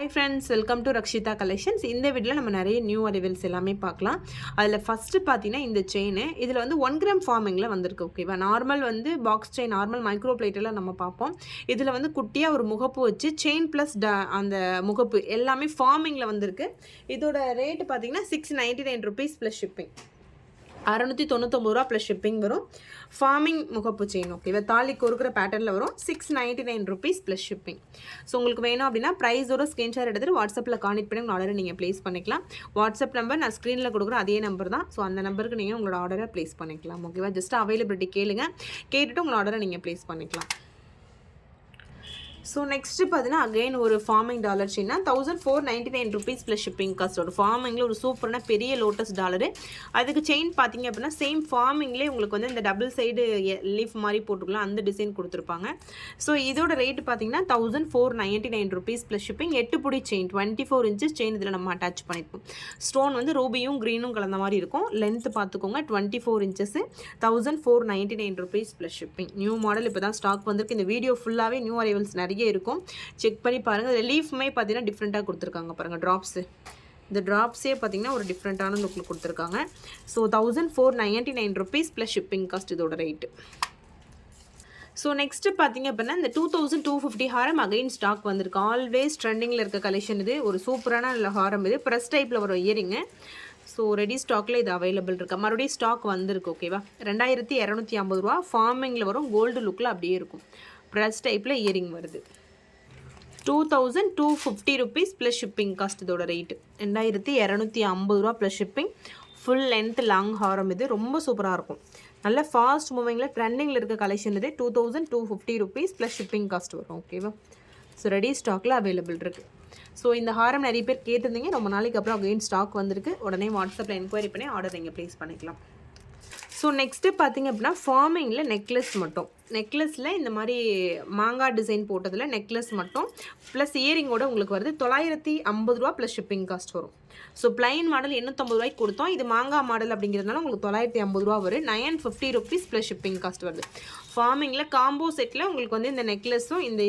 Hi friends welcome to Rakshitha collections இந்த வீட்டில் நம்ம நிறைய நியூ அரைவல்ஸ் எல்லாமே பார்க்கலாம். அதில் ஃபஸ்ட்டு பார்த்தீங்கன்னா இந்த செயின் இதில் வந்து ஒன் கிராம் ஃபார்மிங்கில் வந்திருக்கு ஓகேவா நார்மல் வந்து பாக்ஸ் செயின் நார்மல் மைக்ரோ பிளேட்டெல்லாம் நம்ம பார்ப்போம். இதில் வந்து குட்டியாக ஒரு முகப்பு வச்சு செயின் ப்ளஸ் ட அந்த முகப்பு எல்லாமே ஃபார்மிங்கில் வந்திருக்கு. இதோட ரேட்டு பார்த்தீங்கன்னா six ninety nine rupees plus shipping அறநூற்றி தொண்ணூத்தொம்பது ரூபா ப்ளஸ் ஷிப்பிங் வரும். ஃபார்மிங் முகப்பு செயின் ஓகேவா தாலி கொடுக்குற பேட்டர்னில் வரும். Six ninety nine rupees plus shipping so உங்களுக்கு வேணும் அப்படின்னா ப்ரைஸோட ஸ்க்ரீன்ஷாட் எடுத்துகிட்டு வாட்ஸ்அப்பில் கான்டெக்ட் பண்ணி உங்கள் ஆர்டரை நீங்கள் ப்ளேஸ் பண்ணிக்கலாம். வாட்ஸ்அப் நம்பர் நான் ஸ்க்ரீனில் கொடுக்குற அதே நம்பர் தான். ஸோ அந்த நம்பருக்கு நீங்கள் உங்களோட ஆர்டரை ப்ளேஸ் பண்ணிக்கலாம் ஓகேவா ஜஸ்ட் அவைலபிலிட்டி கேளுங்க. கேட்டுட்டு உங்களோட ஆர்டரை நீங்கள் ப்ளேஸ் பண்ணிக்கலாம். ஸோ நெக்ஸ்ட்டு பார்த்தீங்கன்னா அகைன் ஒரு ஃபார்மிங் டாலர் சீனா thousand four ninety nine rupees plus shipping cost ஒரு ஃபார்மிங்கில் ஒரு சூப்பரான பெரிய லோட்டஸ் டாலரு அதுக்கு செயின் பார்த்தீங்க அப்படின்னா சேம் ஃபார்மிங்லேயே உங்களுக்கு வந்து இந்த டபுள் சைடு லீஃப் மாதிரி போட்டுக்கலாம். அந்த டிசைன் கொடுத்துருப்பாங்க. ஸோ இதோட ரேட் பார்த்தீங்கன்னா thousand four ninety nine rupees plus shipping எட்டு புடி chain twenty four inches chain இதில் நம்ம அட்டாச் பண்ணியிருக்கோம் ஸ்டோன் வந்து ரூபியும் க்ரீனும் கலந்த மாதிரி இருக்கும். லென்த் பார்த்துக்கோங்க twenty four inches thousand four ninety nine rupees plus shipping new model இப்போ தான் ஸ்டாக் வந்திருக்கு. இந்த வீடியோ ஃபுல்லாகவே நியூ அரைவல்ஸ் நிறைய இருக்கும். செக் பண்ணி பாருங்கள் அதில் லீஃப்மே பார்த்தீங்கன்னா டிஃப்ரெண்ட்டாக கொடுத்துருக்காங்க பாருங்கள் ட்ராப்ஸு இந்த ட்ராப்ஸே பார்த்தீங்கன்னா ஒரு டிஃப்ரெண்ட்டான லுக்கில் கொடுத்துருக்காங்க. So thousand four ninety nine rupees plus shipping cost இதோட ரேட்டு ஸோ நெக்ஸ்ட்டு பார்த்தீங்க அப்படின்னா இந்த டூ தௌசண்ட் டூ ஃபிஃப்டி ஹாரம் அகைன் ஸ்டாக் வந்திருக்கு. ஆல்வேஸ் ட்ரெண்டிங்கில் இருக்க கலெக்ஷன் இது. ஒரு சூப்பரான நல்ல ஹாரம் இது. ப்ரெஸ் டைப்பில் வரும் இயரிங்கு ஸோ ரெடி ஸ்டாக்கில் இது அவைலபிள் இருக்கா. மறுபடியும் ஸ்டாக் வந்திருக்கு ஓகேவா ரெண்டாயிரத்தி இரநூத்தி ஐம்பது ரூபா. ஃபார்மிங்கில் வரும். கோல்டு லுக்கில் அப்படியே இருக்கும். ப்ரஸ் டைப்பில் இயரிங் வருது. Two thousand two fifty rupees plus shipping cost இதோட ரேட்டு ரெண்டாயிரத்தி இரநூத்தி ஐம்பது ரூபா plus shipping full length long ஹாரம் இது. ரொம்ப சூப்பராக இருக்கும். நல்ல ஃபாஸ்ட் மூவிங்கில் ட்ரெண்டிங்கில் இருக்க கலெக்ஷன் இது. Two thousand two fifty rupees plus shipping cost வரும். ஓகேவா ஸோ ரெடி ஸ்டாக்கில் அவைலபிள் இருக்குது ஸோ இந்த ஹாரம் நிறைய பேர் கேட்டிருந்தீங்க. ரொம்ப நாளைக்கு அப்புறம் அகைன் ஸ்டாக் வந்திருக்கு. உடனே வாட்ஸ்அப்பில் என்கொயரி பண்ணி ஆர்டர் நீங்கள் ப்ளேஸ் பண்ணிக்கலாம். ஸோ நெக்ஸ்ட்டு பார்த்தீங்க அப்படின்னா ஃபார்மிங்கில் நெக்லஸ் மட்டும். நெக்லஸில் இந்த மாதிரி மாங்காய் டிசைன் போட்டதில் நெக்லஸ் மட்டும். ப்ளஸ் இயரிங்கோட உங்களுக்கு வருது தொள்ளாயிரத்தி ஐம்பது ரூபா ப்ளஸ் ஷிப்பிங் காஸ்ட் வரும். ஸோ பிளைன் மாடல் எண்ணூற்றம்பது ரூபாய்க்கு கொடுத்தோம். இது மாங்காய் மாடல் அப்படிங்கிறதுனால உங்களுக்கு தொள்ளாயிரத்தி ஐம்பது ரூபா வரும். Nine fifty rupees plus shipping cost வருது. ஃபார்மிங்கில் காம்போ செட்டில் உங்களுக்கு வந்து இந்த நெக்லஸும் இந்த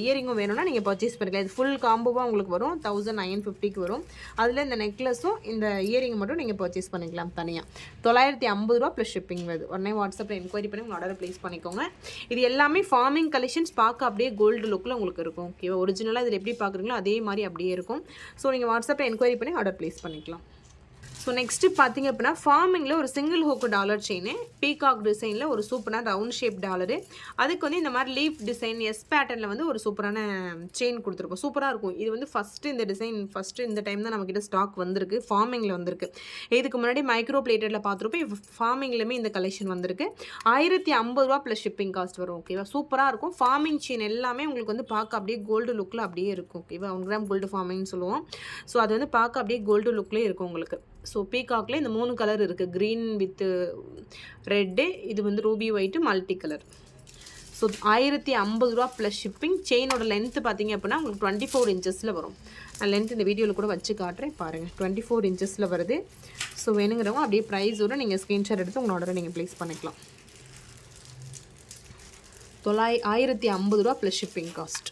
இயரிங்கும் வேணும்னா நீங்கள் பர்ச்சேஸ் பண்ணிக்கலாம். இது ஃபுல் காம்போவாக உங்களுக்கு வரும். தௌசண்ட் நைன் ஃபிஃப்டிக்கு வரும். அதில் இந்த நெக்லஸும் இந்த இயரிங் மட்டும் நீங்கள் பர்ச்சேஸ் பண்ணிக்கலாம் தனியாக தொள்ளாயிரத்தி ஐம்பது ரூபா ப்ளஸ் ஷிப்பிங் வருது. உடனே வாட்ஸ்அப்பில் என்கொயரி பண்ணி உங்கள் ஆர்டர் ப்ளேஸ் பண்ணிக்கோங்க. இது எல்லாமே ஃபார்மிங் கலெக்ஷன்ஸ் பார்க்க அப்படியே கோல்டு லுக்கில் உங்களுக்கு இருக்கும். ஓகேவா ஒரிஜினலாக இதில் எப்படி பார்க்குறீங்களோ அதே மாதிரி அப்படியே இருக்கும். ஸோ நீங்கள் வாட்ஸ்அப்பில் என்கொயரி பண்ணி ஆர்டர் ப்ளேஸ் பண்ணிக்கலாம். ஸோ நெக்ஸ்ட்டு பார்த்தீங்க அப்படின்னா ஃபார்மிங்கில் ஒரு single hook dollar chain peacock டிசைனில் ஒரு சூப்பரான ரவுண்ட் ஷேப் டாலரு அதுக்கு வந்து இந்த மாதிரி லீஃப் டிசைன் எஸ் பேட்டர்னில் வந்து ஒரு சூப்பரான செயின் கொடுத்துருக்கோம். சூப்பராக இருக்கும். இது வந்து ஃபஸ்ட்டு இந்த டிசைன் ஃபஸ்ட்டு இந்த டைம் தான் நம்மக்கிட்ட ஸ்டாக் வந்திருக்கு. ஃபார்மிங்கில் வந்திருக்கு. இதுக்கு முன்னாடி மைக்ரோ பிளேட்டடில் பார்த்துருப்போம். ஃபார்மிங்லேயுமே இந்த கலெக்ஷன் வந்திருக்கு. ஆயிரத்தி ஐம்பது ரூபா ப்ளஸ் ஷிப்பிங் காஸ்ட் வரும். ஓகேவா சூப்பராக இருக்கும். ஃபார்மிங் செயின் எல்லாமே உங்களுக்கு வந்து பார்க்க அப்படியே கோல்டு லுக்கில் அப்படியே இருக்கும். ஓகேவா ஒன் கிராம் கோல்டு ஃபார்மிங்னு சொல்லுவோம். ஸோ அது வந்து பார்க்க அப்படியே கோல்டு லுக்லேயே இருக்கும் உங்களுக்கு. ஸோ பீகாக்லேயே இந்த மூணு கலர் இருக்குது க்ரீன் வித்து ரெட்டு இது வந்து ruby white multi colour so ஆயிரத்தி ஐம்பது ரூபா ப்ளஸ் ஷிப்பிங் செயினோட லென்த்து பார்த்தீங்க அப்படின்னா உங்களுக்கு டுவெண்ட்டி ஃபோர் இன்ச்சஸில் வரும். நான் லென்த் இந்த வீடியோவில் கூட வச்சு காட்டுறேன். பாருங்கள் டுவெண்ட்டி ஃபோர் இன்ச்சஸில் வருது. ஸோ வேணுங்கிறவங்க அப்படியே ப்ரைஸோடு நீங்கள் ஸ்க்ரீன்ஷாட் எடுத்து உங்களோட நீங்கள் ப்ளேஸ் பண்ணிக்கலாம். தொள்ளாய் ஆயிரத்தி ஐம்பது ரூபா plus shipping cost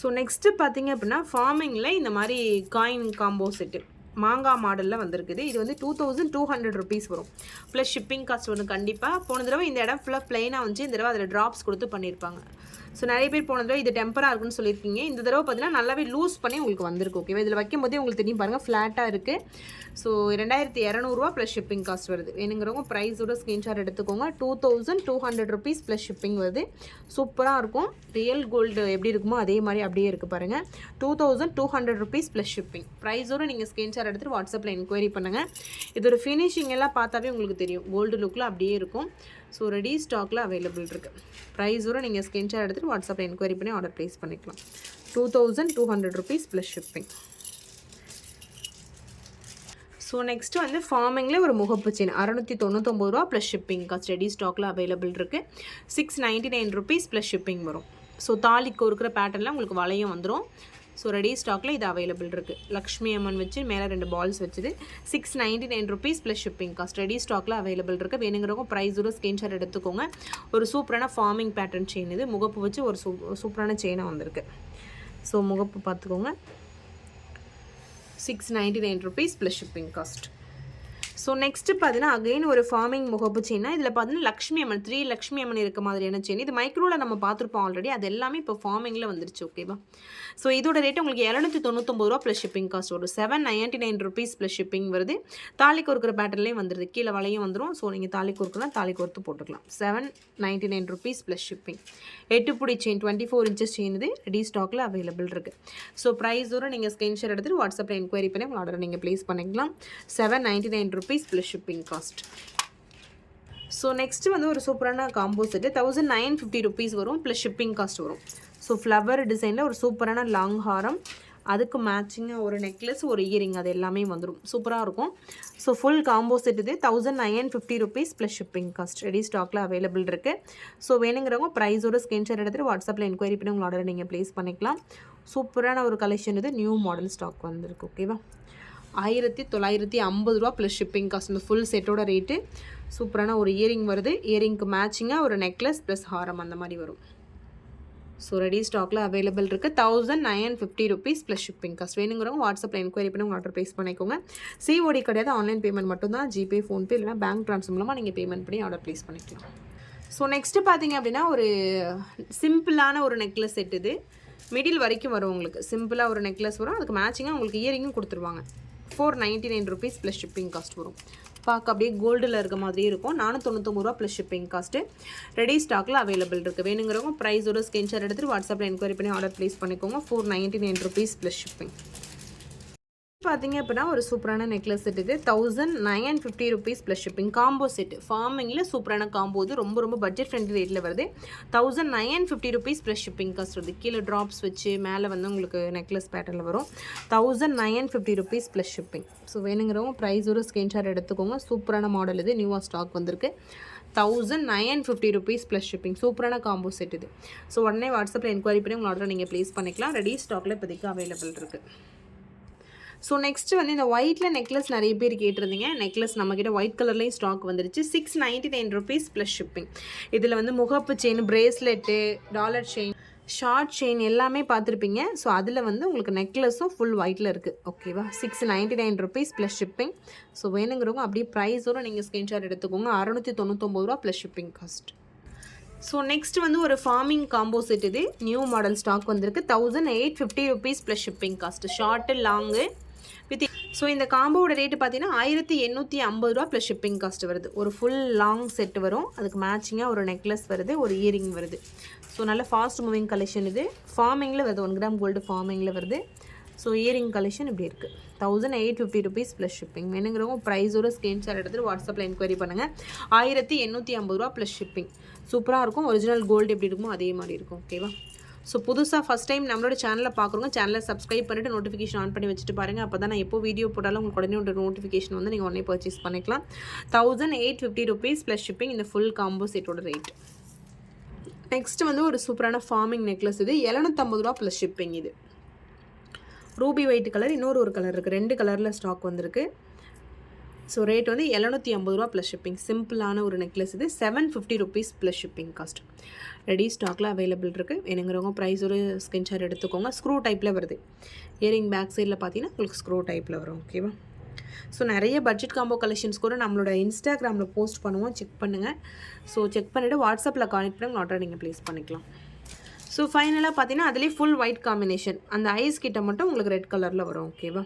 so next பார்த்தீங்க அப்படின்னா ஃபார்மிங்கில் இந்த மாதிரி காயின் காம்போ செட்டு மாங்காய் மாடலில் வந்திருக்குது. இது வந்து two thousand two hundred rupees வரும். ப்ளஸ் ஷிப்பிங் காஸ்ட் ஒன்று கண்டிப்பாக போன தடவை இந்த இடம் ஃபுல்லாக ப்ளைனாக வந்துச்சு இந்த தடவை அதில் ட்ராப்ஸ் கொடுத்து பண்ணியிருப்பாங்க ஸோ நிறைய பேர் போன தடவை இது டெம்பராக இருக்குன்னு சொல்லியிருக்கீங்க. இந்த தடவை பார்த்தீங்கன்னா நல்லாவே லூஸ் பண்ணி உங்களுக்கு வந்திருக்கு ஓகேவா இதில் வைக்கும் போதே உங்களுக்கு தெரியும் பாருங்கள் ஃப்ளாட்டாக இருக்குது ஸோ ரெண்டாயிரத்தி இரநூறுவா ப்ளஸ் ஷிப்பிங் காஸ்ட் வருது. வேணுங்கிறவங்க ப்ரைஸோட ஸ்க்ரீன்ஷாட் எடுத்துக்கோங்க. Two thousand two hundred rupees plus shipping வருது. சூப்பராக இருக்கும். ரியல் கோல்டு எப்படி இருக்குமோ அதே மாதிரி அப்படியே இருக்குது பாருங்கள் two thousand two hundred rupees plus shipping ப்ரைஸோட நீங்கள் ஸ்க்ரீன்ஷாட் எடுத்துகிட்டு வாட்ஸ்அப்பில் என்கொயரி பண்ணுங்கள் இதோட ஃபினிஷிங் எல்லாம் பார்த்தாவே உங்களுக்கு தெரியும். கோல்டு லுக்கில் அப்படியே இருக்கும். ஸோ ரெடி ஸ்டாக்கில் அவைலபிள் இருக்குது ப்ரைஸோட நீங்கள் ஸ்கிரீன்ஷாட் எடுத்துகிட்டு வாட்ஸ்அப்பில் என்கொயரி பண்ணி ஆர்டர் ப்ளேஸ் பண்ணிக்கலாம். Two thousand two hundred rupees plus shipping so next வந்து ஃபார்மிங்கில் ஒரு முகப்பு செயின் அறநூற்றி தொண்ணூத்தொம்பது ரூபா ப்ளஸ் ஷிப்பிங் காஸ்ட் ரெடி ஸ்டாக்கில் அவைலபிள் இருக்குது six ninety nine rupees plus shipping வரும். ஸோ தாலிக்கு இருக்கிற பேட்டர்னில் உங்களுக்கு வளையம் வந்துடும் ஸோ ரெடி ஸ்டாக்கில் இது அவைலபிள் இருக்குது லக்ஷ்மி அம்மன் வச்சு மேலே ரெண்டு பால்ஸ் வச்சுது. Six ninety nine rupees plus shipping cost ready ஸ்டாக்கில் அவைலபிள் இருக்குது வேணுங்கிறவங்க ப்ரைஸோட ஸ்க்ரீன்ஷாட் எடுத்துக்கோங்க. ஒரு சூப்பரான ஃபார்மிங் பேட்டர்ன் செயின் இது. முகப்பு வச்சு ஒரு சூ சூப்பரான செயினாக வந்திருக்கு. ஸோ முகப்பு பார்த்துக்கோங்க. Six ninety nine rupees plus shipping cost so next பார்த்தீங்கன்னா அகைன் ஒரு ஃபார்மிங் முகப்பு செயின்னா இதில் பார்த்தீங்கன்னா லக்ஷ்மி அம்மன் த்ரீ லக்ஷ்மி அம்மன் இருக்க மாதிரியான செயின் இது மைக்ரோவில் நம்ம பார்த்துருப்போம் ஆல்ரெடி அது எல்லாமே இப்போ ஃபார்மிங்கில் வந்துருச்சு ஓகேவா ஸோ இதோட ரேட் உங்களுக்கு இரநூத்தி தொண்ணூத்தொம்பது ரூபா ப்ளஸ் ஷிப்பிங் காஸ்ட் வரும். Seven ninety nine rupees plus shipping வருது. தாலி கொடுக்குற பேட்டர்லேயும் வந்துருது. கீழே வலையும் வந்துடும் ஸோ நீங்கள் தாலி கொடுக்கலாம் தாலி கொடுத்து போட்டுக்கலாம். Seven ninety nine rupees plus shipping எட்டு புடி chain twenty four inches chain இது ரெடி ஸ்டாக்கில் அவைலபிள் இருக்குது ஸோ ப்ரைஸோட நீங்கள் ஸ்க்ரீன்ஷாட் எடுத்துகிட்டு வாட்ஸ்அப்பில் என்கொயரி பண்ணி உங்கள் ஆர்டரை நீங்கள் ப்ளேஸ் பண்ணிக்கலாம். Seven ninety nine rupees plus shipping cost so next வந்து ஒரு சூப்பரான combo set thousand nine fifty rupees வரும் ப்ளஸ் ஷிப்பிங் காஸ்ட் வரும். ஸோ ஃப்ளவர் டிசைனில் ஒரு சூப்பரான லாங் ஹாரம். அதுக்கு மேட்சிங்காக ஒரு நெக்லஸ் ஒரு இயரிங் அது எல்லாமே வந்துடும் சூப்பராக இருக்கும். ஸோ ஃபுல் காம்போ செட் இது thousand nine fifty rupees plus shipping cost ready ஸ்டாக்கில் அவைலபிள் இருக்குது ஸோ வேணுங்கிறவங்க ப்ரைஸோட ஸ்கிரீன்ஷாட் எடுத்துகிட்டு வாட்ஸ்அப்பில் என்கொயரி பண்ணி உங்கள் ஆர்டரை நீங்கள் ப்ளேஸ் பண்ணிக்கலாம். சூப்பரான ஒரு கலெக்ஷன் இது. நியூ மாடல் ஸ்டாக் வந்திருக்கு ஓகேவா ஆயிரத்தி தொள்ளாயிரத்தி ஐம்பது ரூபா ப்ளஸ் ஷிப்பிங் காஸ்ட் இந்த ஃபுல் செட்டோட ரேட்டு சூப்பரான ஒரு இயரிங் வருது. இயரிங்க்கு மேட்சிங்காக ஒரு நெக்லஸ் ப்ளஸ் ஹாரம் அந்த மாதிரி வரும். ஸோ ரெடி ஸ்டாக்கில் அவைலபிள் இருக்குது thousand nine fifty rupees plus shipping cost வேணுங்கிறவங்க வாட்ஸ்அப்பில் என்கொயரி பண்ணி உங்கள் ஆர்டர் ப்ளேஸ் பண்ணிக்கோங்க. சிஓடி கிடையாது. ஆன்லைன் பேமெண்ட் மட்டும்தான். ஜிபே ஃபோன்பே இல்லைனா பேங்க் ட்ரான்ஸ்ஃபர் மூலமாக நீங்கள் பேமெண்ட் பண்ணி ஆர்டர் ப்ளேஸ் பண்ணிக்கலாம். ஸோ நெக்ஸ்ட்டு பார்த்தீங்க அப்படின்னா ஒரு சிம்பிளான ஒரு நெக்லஸ் செட் இது. மிடில் வரைக்கும் வரும் உங்களுக்கு. சிம்பிளாக ஒரு நெக்லஸ் வரும். அதுக்கு மேட்சிங்காக உங்களுக்கு இயரிங்கும் கொடுத்துருவாங்க. Four ninety nine rupees plus shipping cost வரும். பார்க்க அப்படியே கோல்டில் இருக்க மாதிரி இருக்கும். நானூற்றொண்ணூத்தொம்பது ரூபா ப்ளஸ் ஷிப்பிங் காஸ்ட்டு ரெடி ஸ்டாக்கில் அவைலபிள் இருக்குது வேணுங்கிறவங்க ப்ரைஸோட ஸ்கிரீன்ஷாட் எடுத்துகிட்டு வாட்ஸ்அப்பில் என்கொயரி பண்ணி ஆர்டர் ப்ளேஸ் பண்ணிக்கோங்க. Four ninety nine rupees plus shipping பார்த்தீங்க அப்படின்னா ஒரு சூப்பரான நெக்லஸ் செட் இது. Thousand nine fifty rupees plus shipping combo set ஃபார்மிங்கில் சூப்பரான காம்போ இது. ரொம்ப ரொம்ப பட்ஜெட் ஃப்ரெண்ட்லி ரேட்டில் வருது. Thousand nine fifty rupees plus shipping cost வருது. கீழே ட்ராப்ஸ் வச்சு மேலே வந்து உங்களுக்கு நெக்லஸ் பேட்டர்னில் வரும். Thousand nine fifty rupees plus shipping so வேணுங்கிறவங்க ப்ரைஸ் ஒரு ஸ்க்ரீன்ஷாட் எடுத்துக்கோங்க. சூப்பரான மாடல் இது. நியூவாக ஸ்டாக் வந்திருக்கு. Thousand nine fifty rupees plus shipping சூப்பரான காம்போ செட் இது. ஸோ உடனே வாட்ஸ்அப்பில் என்கொயரி பண்ணி உங்கள் ஆர்டரை நீங்கள் ப்ளேஸ் பண்ணிக்கலாம். ரெடி ஸ்டாக்கில் இப்போதைக்கு அவைலபிள் இருக்குது ஸோ நெக்ஸ்ட் வந்து இந்த ஒயிட்டில் நெக்லஸ் நிறைய பேர் கேட்டிருந்தீங்க. நெக்லஸ் நம்மக்கிட்ட ஒயிட் கலர்லேயும் ஸ்டாக் வந்துருச்சு. Six ninety nine rupees plus shipping இதில் வந்து முகப்பு chain bracelet dollar chain short chain எல்லாமே பார்த்துருப்பீங்க. ஸோ அதில் வந்து உங்களுக்கு நெக்லஸும் ஃபுல் ஒயிட்டில் இருக்குது ஓகேவா six ninety nine rupees plus shipping so வேணுங்கிறவங்க அப்படியே ப்ரைஸோடு நீங்கள் ஸ்க்ரீன்ஷாட் எடுத்துக்கோங்க. அறநூற்றி தொண்ணூத்தொம்பது ரூபா plus shipping cost so next வந்து ஒரு ஃபார்மிங் காம்போ செட் இது. நியூ மாடல் ஸ்டாக் வந்திருக்கு. Thousand eight fifty rupees plus shipping cost short long with so இந்த காம்போவோட ரேட்டு பார்த்தீங்கன்னா ஆயிரத்தி எண்ணூற்றி ஐம்பது ரூபா ப்ளஸ் ஷிப்பிங் காஸ்ட் வருது. ஒரு ஃபுல் லாங் செட் வரும். அதுக்கு மேட்சிங்காக ஒரு நெக்லஸ் வருது ஒரு இயரிங் வருது. ஸோ நல்ல ஃபாஸ்ட் மூவிங் கலெக்ஷன் இது. ஃபார்மிங்கில் வருது ஒன் கிராம் கோல்டு ஃபார்மிங்கில் வருது. ஸோ இயரிங் கலெக்ஷன் இப்படி இருக்குது thousand eight fifty rupees plus shipping வேணுங்கிறவங்க ப்ரைஸோட ஸ்க்ரீன்ஷாட் எடுத்துகிட்டு வாட்ஸ்அப்பில் என்கொயரி பண்ணுங்கள் ஆயிரத்தி எண்ணூற்றி ஐம்பது ரூபா ப்ளஸ் ஷிப்பிங் சூப்பராக இருக்கும். ஒரிஜினல் கோல்டு எப்படி இருக்குமோ அதே மாதிரி இருக்கும். ஓகேவா ஸோ புதுசாக ஃபஸ்ட் டைம் நம்மளோட சேனலை பார்க்குறவங்க சேனலை சப்ஸ்கிரைப் பண்ணிவிட்டு நோட்டிஃபிகேஷன் ஆன் பண்ணி வச்சுட்டு பாருங்கள் அப்போ தான் நான் எப்போ வீடியோ போட்டாலும் உங்களுக்கு உடனே ஒரு நோட்டிஃபிகேஷன் வந்து நீங்கள் உடனே பர்ச்சேஸ் பண்ணிக்கலாம். Thousand eight fifty rupees plus shipping இந்த ஃபுல் காம்போ செட்டோட ரேட் நெக்ஸ்ட் வந்து ஒரு சூப்பரான ஃபார்மிங் நெக்லஸ் இது. எழுநூற்றம்பது ரூபா ப்ளஸ் ஷிப்பிங் இது. ரூபி ஒயிட் கலர் இன்னொரு ஒரு கலர் இருக்குது ரெண்டு கலரில் ஸ்டாக் வந்திருக்கு. ஸோ ரேட் வந்து எழுநூற்றி ஐம்பது ரூபா ப்ளஸ் ஷிப்பிங் சிம்பிளான ஒரு நெக்லஸ் இது. Seven fifty rupees plus shipping cost ready ஸ்டாக்கில் அவைலபிள் இருக்குது வேணுங்கிறவங்க ப்ரைஸ் ஒரு ஸ்கிரீன்ஷாட் எடுத்துக்கோங்க. ஸ்க்ரூ டைப்பில் வருது. இயரிங் பேக் சைடில் பார்த்தீங்கன்னா உங்களுக்கு ஸ்க்ரூ டைப்பில் வரும். ஓகேவா ஸோ நிறைய பட்ஜெட் காம்போ கலெக்ஷன்ஸ் கூட நம்மளோட இன்ஸ்டாகிராமில் போஸ்ட் பண்ணுவோம். செக் பண்ணுங்கள் ஸோ செக் பண்ணிவிட்டு வாட்ஸ்அப்பில் கான்டெக்ட் பண்ணி ஆர்டர் நீங்கள் ப்ளேஸ் பண்ணிக்கலாம். ஸோ ஃபைனலாக பார்த்தீங்கன்னா அதிலே ஃபுல் ஒயிட் காம்பினேஷன் அந்த ஐஸ் கிட்ட மட்டும் உங்களுக்கு ரெட் கலரில் வரும். ஓகேவா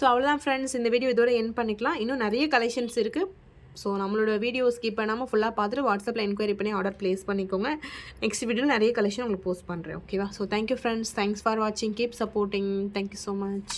ஸோ அவ்வளோதான் ஃப்ரெண்ட்ஸ் இந்த வீடியோ இதோட என் பண்ணிக்கலாம். இன்னும் நிறைய கலெக்ஷன்ஸ் இருக்குது ஸோ நம்மளோட வீடியோ ஸ்கிப் பண்ணாமல் ஃபுல்லாக பார்த்துட்டு வாட்ஸ்அப்பில் என்கொயரி பண்ணி ஆர்டர் ப்ளேஸ் பண்ணிக்கோங்க. நெக்ஸ்ட் வீடியோவில் நிறைய கலெக்ஷன் உங்களுக்கு போஸ்ட் பண்ணுறேன் ஓகேவா so thank you friends thanks for வாட்சிங் keep supporting thank you so much